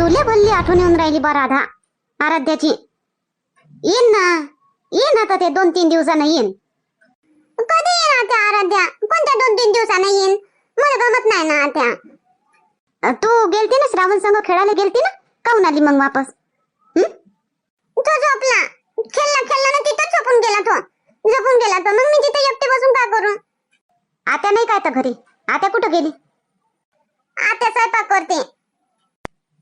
तुले बोलली आठवण येऊन राहिली बा राधा. आराध्याची. येईन ना. येईन आता ते दोन तीन दिवसानं येईन. कधी येईन आता आराध्या? कोणत्या दोन तीन दिवसानं येईन? मला गमत नाही ना आता तू गेलती ना श्रावण संघ खेळायला गेलती ना? काऊन आली मग वापस? तो झोपला. खेळला खेळला ना तिथं झोपून गेला तो. झोपून गेला तो. मग मी तिथे एकटे बसून काय करू? आता नाही काय तर घरी? आता कुठं गेली? आता स्वयंपाक करते.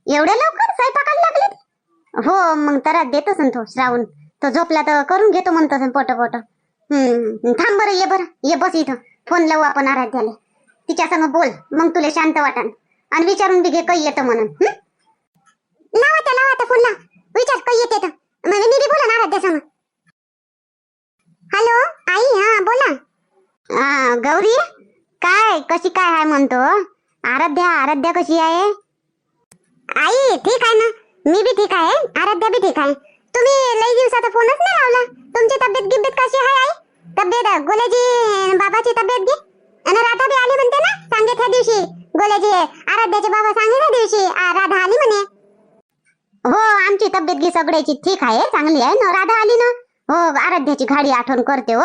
एवढ्या लवकर स्वयंपाकाला लागले हो मग तर देतोस तो श्रावण. तो झोपला तर करून घेतो म्हणतो पोट पोट हम्म थांब बरं ये बरं ये बस इथं. फोन लावू आपण आराध्याला. तिच्या संग बोल मग तुला शांत वाटन. आणि विचारून बी घे काही येतं म्हणून. लावा त्या लावा फोन लाव. विचार काही येते म्हणजे मी बी बोला ना आराध्या संग. हॅलो आई हा बोला. हा गौरी? काय कशी काय आहे म्हणतो? आराध्या आराध्या कशी आहे? आई ठीक आहे ना? मी बी ठीक आहे. आराध्या बी ठीक आहे. तुम्ही लई दिवसाचा फोनच नाही लावला? तुमची तब्येत गिब्येत कशी आहे आई? तब्येत गोल्याजी बाबाची तब्येत गी? आणि राधा बी आली म्हणते ना सांगे त्या दिवशी. गोल्याजी आराध्याचे बाबा सांगे त्या दिवशी. आ, राधा आली म्हणे. हो आमची तब्येत गी सगळ्याची ठीक आहे चांगली आहे ना राधा आली ना? हो आराध्याची गाडी आठवण करते हो.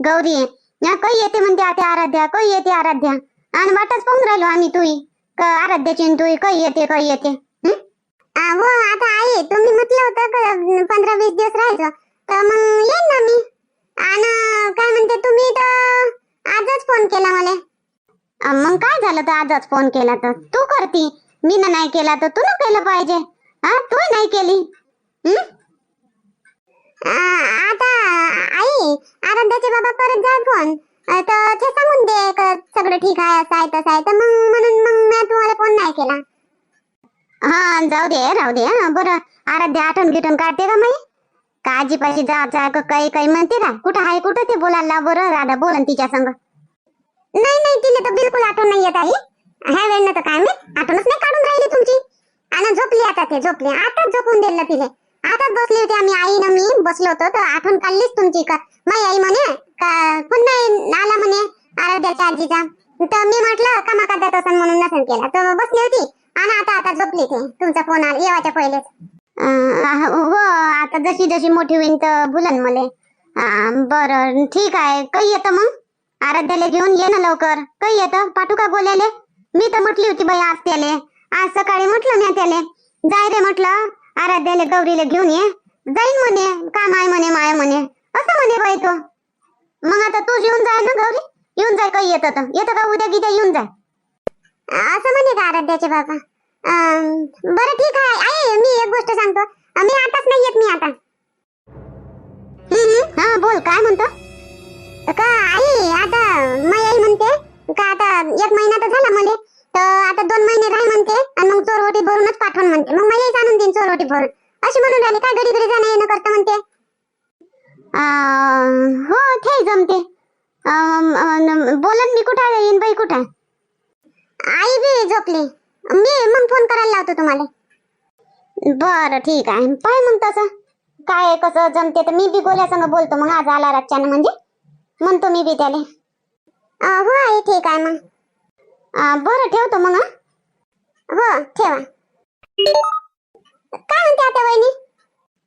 गौरी या, काही येते म्हणते आता आराध्या काही येते आराध्या. आणि वाटच पाहून राहिलो आम्ही तुही. क- आराध्याची तू काही येते काही येते? हो? आता आई तुम्ही म्हटलं होतं का पंधरा वीस दिवस राहायचं? तर मग येईन ना मी. आणि काय म्हणते तुम्ही तर आजच फोन केला मला. मग काय झालं तर आजच फोन केला तर? तू करती. मी नाही केला तर तू केलं पाहिजे. हा तू नाही केली. आता आई आराध्याचे बाबा परत जाय फोन तर ते सांगून दे का सगळं ठीक आहे असं आहे तसं आहे. तर मग म्हणून मग मी तुम्हाला फोन नाही केला. हा जाऊ दे राहू दे हा. बरं आराध्या आठवण गिटून काढते का माई काळजी पाहिजे जा जा क- काही काही म्हणते का कुठं आहे कुठं ते बोलायला? लाव बरं राधा बोलन तिच्या संग. नाही नाही तिला तर बिलकुल आठवण नाही येत आई. ह्या वेळेनं तर काय मी? आठवणच नाही काढून राहिली तुमची. आणि झोपली आता ते झोपली. आताच झोपून दिलं तिले. आताच बसली होती आम्ही आई ना मी बसलो होतो तर आठवण काढलीच तुमची. का माई आई म्हणे का पुन्हा आला म्हणे आराध्याच्या आजीचा. तर मी म्हटलं कामा करतात असं म्हणून नसेल केला. तर बसली होती आणि आता आता झोपली ते तुमचा फोन आला येवाच्या पहिलेच. हो आता जशी जशी मोठी होईन तर बोलन मले. अं, बरं ठीक आहे. काही येतं मग? आराध्याला घेऊन ये ना लवकर. काही येतं? पाठू का बोलायले? मी तर म्हटली होती बाई आज त्याले. आज सकाळी म्हटलं मी त्याले. जाय रे म्हटलं. आराध्याला गौरीला घेऊन ये. जाईन म्हणे काम आहे म्हणे माय म्हणे. असं म्हणे बाई तो. मग आता तू येऊन जाय ना गौरी. येऊन जाय काही येत तर. येतं का उद्या गिद्या येऊन जाय असं म्हणे का आराध्याचे बाबा? अं, बरं ठीक आहे. आई मी एक गोष्ट सांगतो. मी आताच नाही येत मी आता. हा बोल काय म्हणतो? का आई आता मी आई म्हणते का आता एक महिना तर झाला मला. तर आता दोन महिने राही म्हणते आणि मग चोरवटी भरूनच पाठवून म्हणते. मग माझी आणून देईन चोरवटी भरून. अशी म्हणून राहिली काय घडी घडी जाणं येणं करतं म्हणते? हो ते जमते. बोलत बोलन मी कुठं येईन बाई कुठं? आई बी झोपली. मी मग फोन करायला लावतो तुम्हाला. बरं ठीक आहे. पाय मग तसं. काय कसं जमते तर मी बी गोल्या संग बोलतो. मग आज आला रातच्यानं म्हणजे. म्हणतो मी बी त्याला. हो आई ठीक आहे मग. बरं ठेवतो मग हं? ठेवा. काय म्हणते आता वहिनी?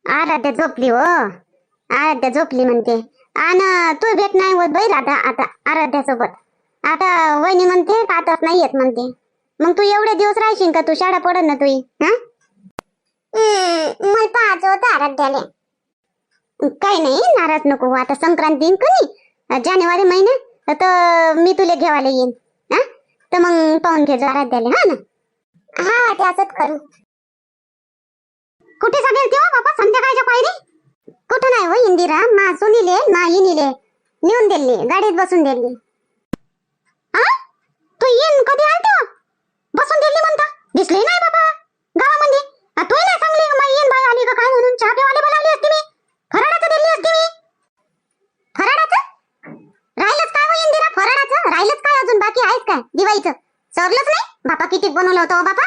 आराध्या झोपली हो. आराध्या झोपली म्हणते. आणि तू भेट नाही होत राधा आता आराध्या सोबत आता वहिनी म्हणते आताच नाही येत म्हणते. मग तू एवढे दिवस राहशील का तू? शाळा पडत ना तुई हा? मला पाहायचं होतं आराध्याला. काही नाही नाराज नको हो. आता संक्रांती येईन का नाही जानेवारी महिना तर मी तुला घेवायला येईन. तर मग पाहून घे जा द्यायला हा ना? हा ते असंच करू. कुठे सगळे तेव्हा बाबा? संध्याकाळच्या पायरी? कुठं नाही हो इंदिरा. मा सुनीले मा इनीले नेऊन दिली गाडीत बसून दिली आ? तू येईन कधी आलते? बसून दिली म्हणता. दिसली नाही बाबा. गावामध्ये. तू नाही सांगली मा येईन बाई आली का काय म्हणून? चहा पिवाले बोलावली असते मी. फराडाचं दिली असते मी फराडाचं राहिलंच काय हो इंदिरा फराडाचं राहिलंच काय अजून? बाकी आहेच काय? दिवाळीचं. सरलंच नाही? बापा किती बनवलं होतं हो बापा?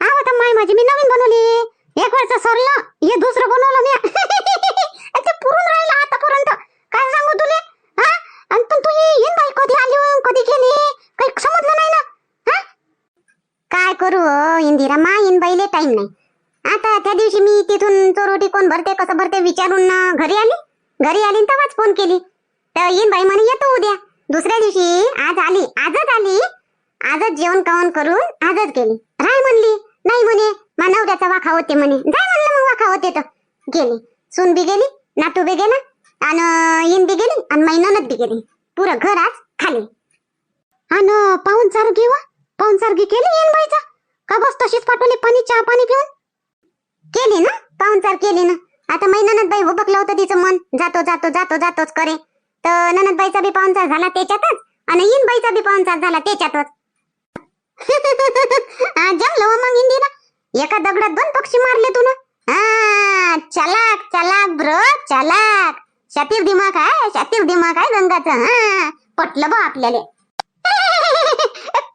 हा होता माय माझी मी नवीन बनवली. एक वर्ष सरलं. हे दुसरं बनवलं मी. ते पुरून राहिलं आतापर्यंत. काय सांगू तुले? हा? आणि पण तू येईन बाई कधी आली हो, कधी गेली? काही समजलं नाही ना? हा? काय करू हो, इंदिरा मा इन बाईले टाइम नाही. आता त्या दिवशी मी तिथून चोरोटी कोण भरते कसं भरते विचारून अं, घरी आली घरी आली न तेव्हाच फोन केली तर येईन बाई म्हणे येतो उद्या दुसऱ्या दिवशी आज आली आजच आली आजच जेवण खावण करून आजच गेली राय म्हणली नाही म्हणे मा नवऱ्याचा वाखा होते म्हणे जाय म्हणलं मग वाखा होते तर गेली सून बी गेली नातू बी गेला आणि इन बी गेली आणि माई ननद बी गेली. पुरं घर आज खाली. आणि पाहून चारू वा पाहून सारखी केली येन बाईचा का बस तशीच पाठवली पाणी चहा पाणी पिऊन? केली ना पाहुणचार केली ना. आता मै ननदबाई हुबकलं होतं तिचं मन. जातो जातो जातो जातोच करे. तर ननदबाईचा बी पाहुणचार झाला त्याच्यातच आणि बाईचा बी पाहुणचार झाला त्याच्यातच. आ, जमलं मग इंदिरा. एका दगडात दोन पक्षी मारले तू ना चलाक चलाक ब्रो चलाक. शातीर दिमाग आहे शातीर दिमाग आहे गंगाचा हा. पटलं बा आपल्याला.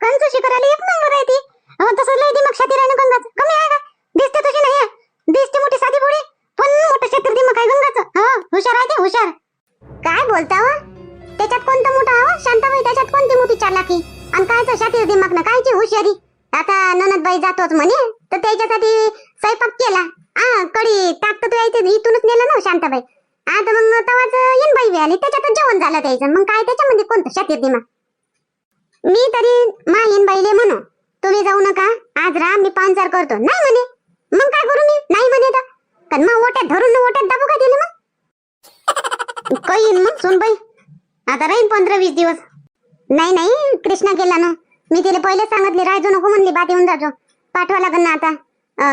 कंच शिकरायला एक नंबर आहे ती. तसं लय दिमाग शातीर आहे ना गंगाचं. कमी आहे का? दिसते तशी नाही आहे. दिसते मोठी साधी पोळी पण मोठं शातीर दिमाग आहे गंगाचं. हो हुशार आहे ते हुशार. काय बोलता हो? त्याच्यात कोणतं मोठं आहो शांताबाई त्याच्यात कोणती मोठी चालाकी? आणि कायचं शातीर दिमाग ना कायची हुशारी? आता ननदबाई जातोच म्हणे तर त्याच्यासाठी स्वयंपाक केला. हा कडी ताक तर यायचं इथूनच नेलं ना शांताबाई. आता मग तवाच येईन बाई बी आली त्याच्यातच जेवण झालं त्याचं. मग काय त्याच्यामध्ये कोणतं शातीर दिमा मी तरी मा येईन बाईले म्हणू तुम्ही जाऊ नका. आज राम मी पाहुणचार करतो. नाही म्हणे. मग काय करू मी? नाही म्हणे तर. कारण मग ओट्यात धरून ओट्यात दाबू का दिली मग? काही येईन मग सुनबाई आता राहीन पंधरा वीस दिवस. नाही नाही कृष्णा गेला ना. मी तिला पहिले सांगितले राहायचो नको म्हणली बात येऊन जातो पाठवा लागेल ना आता.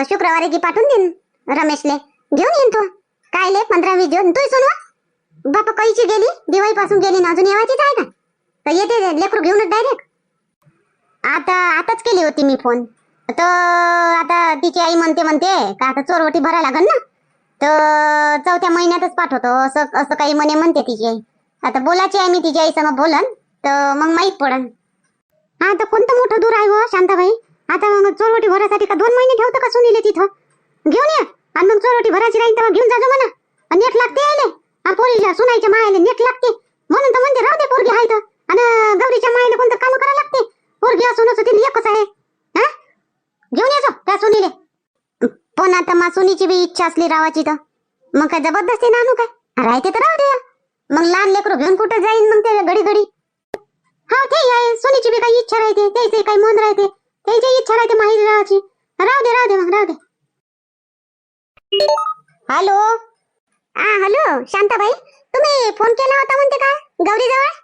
शुक्रवारी की पाठवून देईन. रमेशले घेऊन येईन तू. काय ले? पंधरा वीस दिवस तू सोनवा बापा कैची गेली? दिवाळी पासून गेली ना अजून येवायचीच आहे का? तर येते लेकरू घेऊनच डायरेक्ट आता आताच केली होती मी फोन तर आता तिची आई म्हणते म्हणते का आता चोरवटी भरायला लागल ना? तर चौथ्या महिन्यातच पाठवतो असं असं काही म्हणे म्हणते तिची आई. आता बोलायची आहे मी तिची आई संग बोलन तर मग माहीत पडन. हा तर कोणतं मोठं दूर आहे व शांताबाई? आता मग चोरवटी भरासाठी का दोन महिने ठेवतं का सुनीले तिथं? घेऊन ये. आणि मग चोरवटी भरायची राहील तेव्हा घेऊन जाजो म्हणा. आणि नेट लागते यायले. आणि पोरीला सुनायच्या मायाले नेट लागते म्हणून तर म्हणते राहू दे पोरगी आहे तर. आणि गौरीच्या मायाला कोणतं काम करायला लागते? पोरगी असून असं तिने एकच आहे. हा? घेऊन येतो त्या सुनीले. पण आता मा सुनीची बी इच्छा असली रावाची तर. मग काय जबरदस्ती आणू काय? राहते तर राहू दे. मग लहान लेकरू घेऊन कुठं जाईन मग ते घडी घडी? हा ते आहे. सुनीची बी काही इच्छा राहते. त्याची काही मन राहते. त्याची इच्छा राहते माहिती राहायची राहू दे राहू दे मग राहू दे. हॅलो? हा हॅलो शांताबाई. तुम्ही फोन केला होता म्हणते का? गौरी जवळ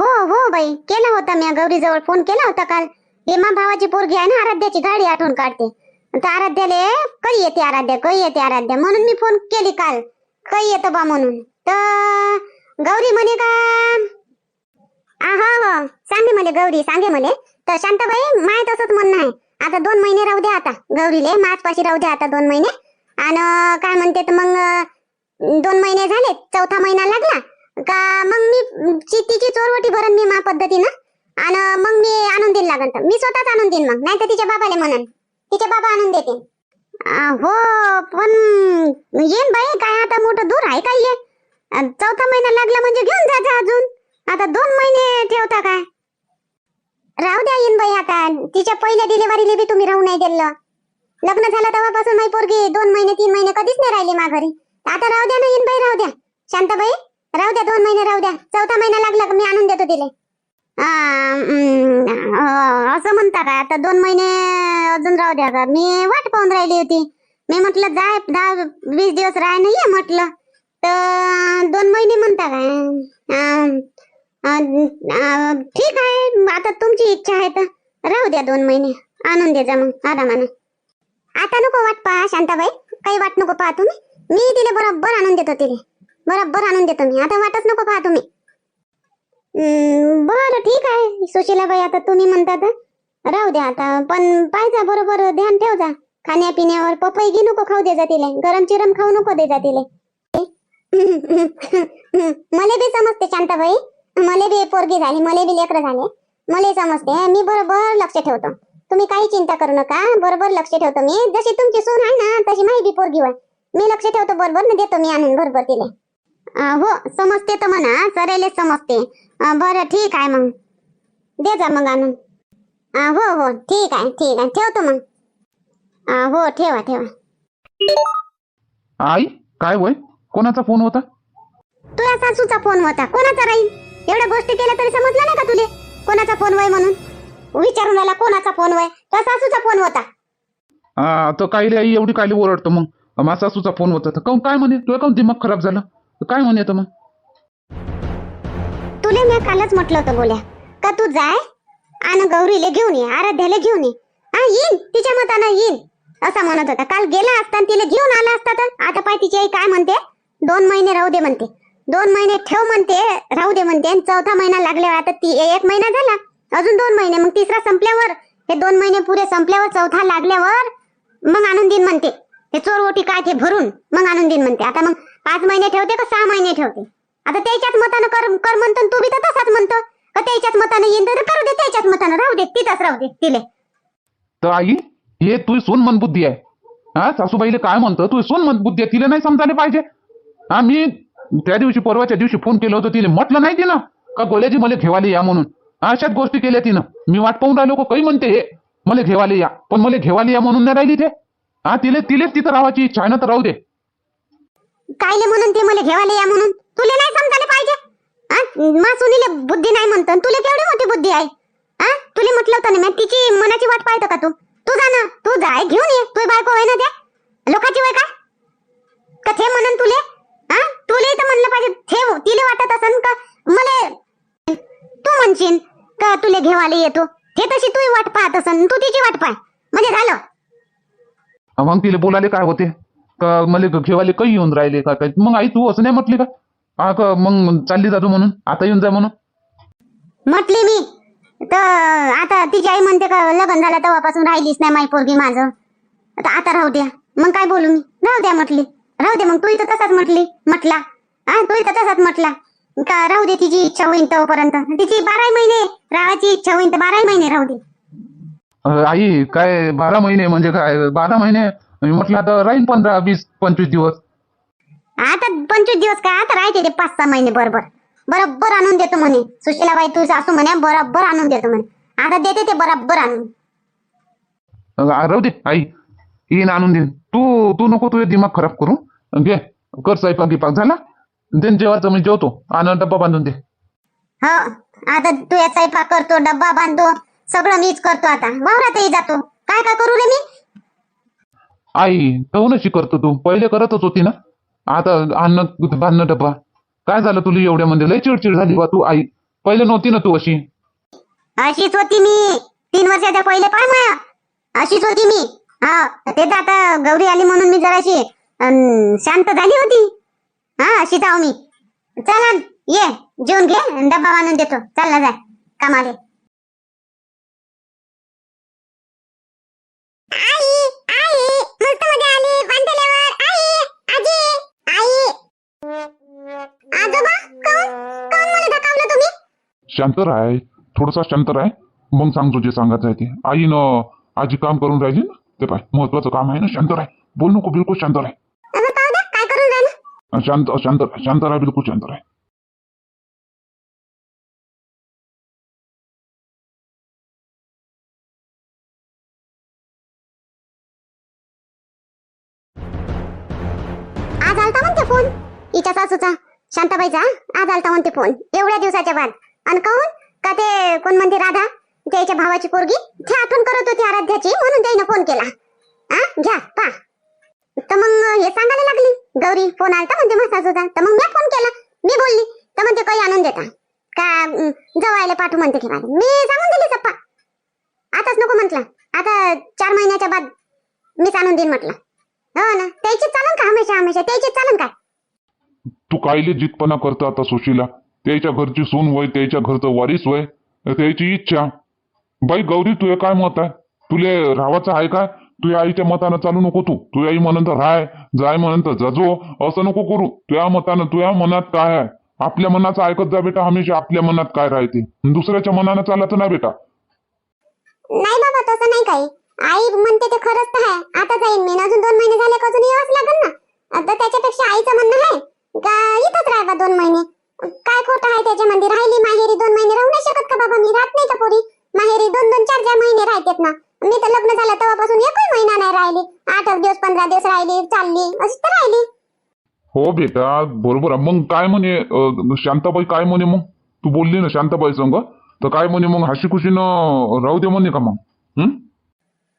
हो हो बाई. केला होता मी. गौरी जवळ फोन केला होता काल. हेमा भावाची पोरगी आहे ना आराध्याची गाडी आठवण काढते. तर आराध्याले कधी येते आराध्या कधी येते आराध्या. म्हणून मी फोन केली काल. कधी येतो बा म्हणून. तर गौरी म्हणे का? आ, हो हो. सांगे मले गौरी सांगे मले तर शांताबाई माय तसंच म्हणणं आहे. आता दोन महिने राहू द्या आता. गौरीले मार्च पाशी राहू द्या आता दोन महिने. आणि काय म्हणते तर मग दोन महिने झाले चौथा महिना लागला. का मग मी ची- तिची चोरवटी भरण मी मा पद्धतीनं. आणि मग मी आणून देईन लागन तर. मी स्वतःच आणून देईन मग. नाही तर तिच्या बाबाला म्हणन. तिचे बाबा आणून देते. हो पण येईन बाई काय आता मोठं दूर आहे काय हे? चौथा महिना लागला म्हणजे घेऊन जा अजून. आता दोन महिने ठेवता काय? राहू द्या येईन बाई आता. तिच्या पहिल्या डिलिव्हरीला बी तुम्ही राहू नाही दिलं. लग्न झालं तेव्हापासून माझी पोरगी दोन महिने तीन महिने कधीच नाही राहिली मा घरी आता राहू द्या ना येईन बाई राहू द्या. शांताबाई राहू द्या दोन महिने राहू द्या. चौथा महिना लागला मी आणून देतो तिला. असं म्हणता का? आता दोन महिने अजून राहू द्या का? मी वाट पाहून राहिली होती. मी म्हटलं जाय दहा वीस दिवस राह नाही म्हटलं. तर दोन महिने म्हणता काय? ठीक आहे. आता तुमची इच्छा आहे तर राहू द्या दोन महिने. आणून दे जा मग आरामानं. आता नको वाट पहा शांताबाई. काही वाट नको पहा तुम्ही. मी तिला बरोबर आणून देतो तिले. बरोबर आणून देतो मी. आता वाटच नको पहा तुम्ही. बर बरं ठीक आहे. सुशीलाबाई आता तुम्ही म्हणता तर राहू द्या आता. पण पाहिजा बरोबर ध्यान ठेव जा खाण्यापिण्यावर पपई घे नको खाऊ दे जा गरम चिरम खाऊ नको दे जा मला बी समजते शांताबाई. मले बी पोरगी झाली मले बी लेकर झाले. मले समजते मी बरोबर लक्ष ठेवतो. तुम्ही काही चिंता करू नका बरोबर लक्ष ठेवतो मी. जशी तुमची सून आहे ना तशी माही बी पोरगी होय. मी लक्ष ठेवतो बरोबर ना देतो मी आणून बरोबर तिले. हो समजते तर म्हणा सरेले समजते. बरं ठीक आहे मग. दे जा मग आणून. हो हो ठीक आहे ठीक आहे. ठेवतो मग. हो ठेवा ठेवा. आई काय वय? कोणाचा फोन होता? तुझ्या सासूचा फोन होता. कोणाचा राहील? एवढ्या गोष्टी केल्या तरी समजलं नाही का तुले? कोणाचा फोन वय म्हणून? विचारून आला कोणाचा फोन वय? तुझ्या सासूचा फोन होता. हा तर कायले आई एवढी कायले ओरडतो मग. माझा सासूचा फोन होता तर काऊन काय म्हणे? तुझं काऊन दिमाग खराब झाला? काय म्हणे तर मग? तुले मी कालच म्हटलं होतं बोल्या का तू जाय आणि गौरीला घेऊन ये आराध्याला घेऊन ये. हा येईन तिच्या मतानं येईन. असा म्हणत होता. काल गेला असता आणि तिला घेऊन आला असता तर? आता पाय तिची आई काय म्हणते? दोन महिने राहू दे म्हणते. दोन महिने ठेव म्हणते राहू दे म्हणते. आणि चौथा महिना लागल्यावर आता ती एक महिना झाला. अजून दोन महिने. मग तिसरा संपल्यावर हे दोन महिने पुरे संपल्यावर चौथा लागल्यावर मग आणून देईन म्हणते. हे चोरवोटी काय ते भरून मग आणून देईन म्हणते. आता मग पाच महिने ठेवते का सहा महिने ठेवते? आता त्याच्याच मतानं कर कर म्हणतो तू बी तर तसाच म्हणतो. का त्याच्याच मतानं येईन तर करू दे त्याच्याच मतानं. राहू दे तिथंच राहू दे तिले. तर आई हे तू सोन मन बुद्धी आहे. हा सासूबाईले काय म्हणतो? तू सोन मन बुद्धी आहे तिला नाही समजायला पाहिजे. हा मी त्या दिवशी परवाच्या दिवशी फोन केलं होतं तिने म्हटलं नाही तिनं. का गोल्याजी मला घेवाले या म्हणून? अशाच गोष्टी केल्या तिनं. मी वाट पाहून राहिलो काही म्हणते हे? मला घेवाले या. पण मला घेवाले या म्हणून नाही राहिली ते. हा तिले तिलेच तिथं राहायची इच्छा आहे ना तर राहू दे. कायले म्हणून ते मला घेवाले या म्हणून? तुले नाही समजायला पाहिजे? मा सुनीले बुद्धी नाही म्हणतो आणि तुले केवढी मोठी बुद्धी आहे? हा? तुले म्हटलं होतं ना तिची मनाची वाट पाहतो का तू? तू जा ना तू जाय घेऊन ये. तू बायको आहे ना त्या? लोकाची वय का थे म्हणून तुले? हा? तुले तर म्हणलं पाहिजे ठेव तिले वाटत असन का? मले तू म्हणशील का तुले घेवाले येतो हे तशी तू वाट पाहत असन तू तिची वाट पाह. म्हणजे झालं. मग तिला बोलायला काय होते? का मला घेवाले काही येऊन राहिले का काय मग आई तू असं नाही म्हटली का? हा का मग चालली जातो म्हणून? आता येऊन जा म्हणून? म्हटली मी. तर आता तिची आई म्हणते का लग्न झालं तेव्हापासून राहिलीच नाही माई पोरगी माझं. आता आता राहू द्या. मग काय बोलू मी? राहू द्या म्हटली. राहू दे मग तू इथं तसाच म्हटली म्हटला. हा तू इथं तसाच म्हटला. का राहू दे तिची इच्छा होईन तोपर्यंत. तिची बाराही महिने राहायची इच्छा होईन तर बाराही महिने राहू दे. आई काय बारा महिने म्हणजे काय? बारा महिने? म्हटलं आता राहीन पंधरा वीस पंचवीस दिवस. आता पंचवीस दिवस काय? आता राहते ते पाच सहा महिने बरोबर. बरोबर आणून देतो म्हणे. सुशीलाबाई तू सासू म्हणे बरोबर आणून देतो म्हणे. आता देते ते बरोबर आणून. राहू दे आई. येईन आणून देईन तू तू नको तुझे दिमाग खराब करू. घे. कर स्वयंपाक गिपाक झाला. देन जेवायचं मी जेवतो. आणि डब्बा बांधून दे. हो आता तू या स्वयंपाक करतो डब्बा बांधतो. सगळं मीच करतो आता. वावरातही जातो. काय काय करू रे मी? आई कऊनशी करतो तू. पहिले करतच होती ना. आता अन्न बांधणं डब्बा. काय झालं तुला एवढ्या म्हणजे लय चिडचिड झाली बा तू आई. पहिले नव्हती ना तू अशी. अशीच होती मी. तीन वर्षाच्या पहिले पाय माया अशीच होती मी. हा ते तर आता गौरी आली म्हणून मी जराशी अन, शांत झाली होती. हा अशीच आहो मी. चला ये जेवून घे डब्बा बांधून देतो. चालला जाय कामाले. आई आई मस्त मजा आली बांधल्यावर. आई आजी. आई. आजोबा कोण? कोण मला धकावलं तुम्ही? शांत राय थोडासा शांत राय. मग सांगतो जे सांगायचं आहे ते. आईनं आजी काम करून राहिली ना? ते पाय. महत्वाचं काम आहे ना शांत राय बोल नको बिलकुल शांत राहिलं? शांत शांत शांत राय बिलकुल शांत राय आज आलता म्हणते फोन. हिच्या सासूचा. शांताबाईचा आज आलता म्हणते फोन. एवढ्या दिवसाच्या बाद. आणि काहून का ते कोण म्हणते राधा? त्याच्या भावाची पोरगी? ते आठवण करत होती आराध्याची म्हणून त्याने फोन केला. हा? घ्या पा. तर मग हे सांगायला लागली. गौरी फोन आलता म्हणते मग सासूचा. तर मग मी फोन केला. मी बोलली तर म्हणते काही आणून देता. का जवायला पाठवू म्हणते की मी सांगून दिली सप्पा. आताच नको म्हटलं. आता चार महिन्याच्या बाद मीच आणून देईन म्हटलं. हो ना? त्याची चालन का हमेशा हमेशा? त्याची चालन का? तू कायले जितपणा करता आता सुशीला? त्याच्या घरची सून वय त्याच्या घरचं वारीस वय त्याची इच्छा. बाई गौरी तुझे काय मत आहे? तुले राहायचं आहे काय? तुझ्या आईच्या मतानं चालू नको तू. तुझ्या आई म्हणत तर जाय म्हणत तर जजो. असं नको करू. तुझ्या मतानं तुझ्या मनात काय आहे? आपल्या मनाचं ऐकत जा बेटा हमेशा आपल्या मनात काय राहते. दुसऱ्याच्या मनानं चालायचं नाही बेटा. नाही बाबा तसं नाही काही. आई म्हणते ते खरंच तर आहे. आता जाईन मी. अजून दोन महिने झाले का अजून यावंच लागेल ना? आता त्याच्यापेक्षा आईचं म्हणणं आहे का इथंच राहा दोन महिने? काय खोटं आहे त्याच्यामध्ये? राहिली माहेरी दोन महिने राहू नाही शकत का बाबा मी? राहत नाही का पोरी? माहेरी दोन दोन चार चार महिने राहतात ना. मी तर लग्न झालं तेव्हापासून एकही महिना नाही राहिली. आठ आठ दिवस पंधरा दिवस राहिली चालली अशी तर राहिली. हो बेटा बरोबर आहे. मग काय म्हणे अं, शांताबाई काय म्हणे मग? तू बोलली ना शांताबाई संग. तर काय म्हणे मग? हाशी खुशीनं राहू दे म्हणे का मग? हं?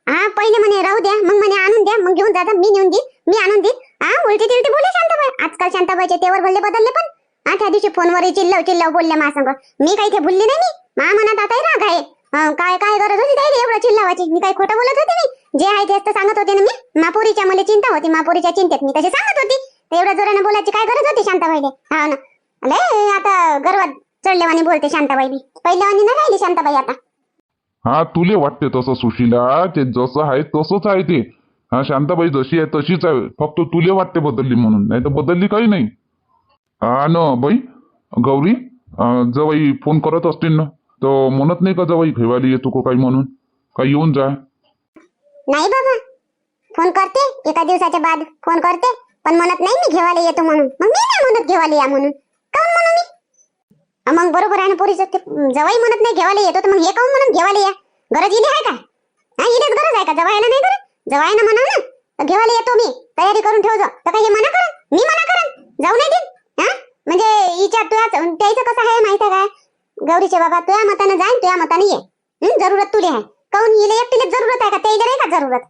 हा पहिले म्हणे राहू द्या मग म्हणे आणून द्या मग घेऊन जाता मी नेऊन देईन मी आणून देईन. हा उलटी तिलटी बोले शांताबाई? आजकाल शांताबाईचे तेवर भल्ले बदलले पण. हा त्या दिवशी फोनवर चिल्लव चिल्लव बोलले मा संग मी काही ते भुलली नाही मी. मा मनात आता राग आहे. हा काय काय गरज होती ताई एवढं चिल्लावाची. मी काही खोटं बोलत होते मी जे आहे तेच तर सांगत होते ना मी. मापुरीच्या मला चिंता होती मापुरीच्या चिंतेत मी तसे सांगत होती. एवढ्या जोराने बोलायची काय गरज होती शांताबाईले? हा ना. लय आता गर्वात चढल्यावानी बोलते शांताबाई बी. पहिल्यावानी नाही राहिली शांताबाई आता. हा तुले वाटते तसं सुशीला? ते जसं आहे तसंच आहे ते. हा शांताबाई जशी आहे तशीच आहे. फक्त तुले वाटते बदलली म्हणून. नाही तर बदलली काही नाही. हा न बाई. गौरी जवाई फोन करत असतील ना. तर म्हणत नाही का जवाई घेवायला येतो को काही म्हणून? काही येऊन जा. नाही बाबा. फोन करते एका दिवसाच्या बाद फोन करते पण म्हणत नाही मी घेवायला येतो म्हणून. मग मी नाही म्हणत घेवायला या म्हणून. काऊन म्हणू मी? अं, मग बरोबर आहे ना पोरीचं ते जवाई म्हणत नाही घेवायला येतो तर मग हे काऊन म्हणून घेवायला या? गरज इली आहे का? हा इलेच गरज आहे का? जवायला नाही गरज? जवायला म्हणा ना तर घेवायला येतो मी. तयारी करून ठेवतो तर काही हे मना करा मी मना करा जाऊ नाही देईन हा? म्हणजे हिच्या तुझ्या त्याचं कसं आहे? माहिती आहे काय गौरीचे बाबा तुझ्या मतानं जाईन तुझ्या मताने ये. हं, जरूरत तुले आहे काऊन हिला एकटीला जरूरत आहे का? त्याला नाही का जरूरत?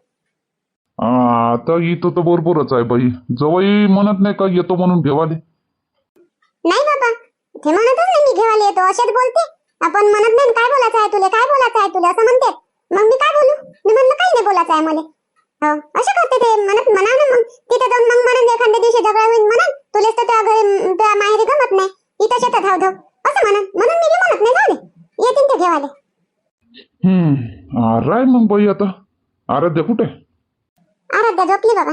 आता इथं तर बरोबरच आहे बाई. जवाई म्हणत नाही का येतो म्हणून घेवाले? नाही बाबा. ते म्हणतच नाही मी घेवायला येतो. अशाच बोलते. आपण म्हणत नाही काय बोलायचं आहे तुला? काय बोलायचं आहे तुला? असं म्हणते. मग मी काय बोलू? मी म्हणलं काही नाही बोलायचं आहे मला. हो असं करते ते. म्हणत म्हणा ना मग. तिथे जाऊन मग म्हणून एखाद्या दिवशी झगडा होईल म्हणा तुलेच तर त्या घरी त्या माहेरी गमत नाही. इथं शेतात धाव धाव असं म्हणा. म्हणून मी बी म्हणत नाही जाऊ दे. येतील ते घेवाले. हम्म. राय मग बाई आता. आराध्या कुठे? आराध्या झोपली बाबा.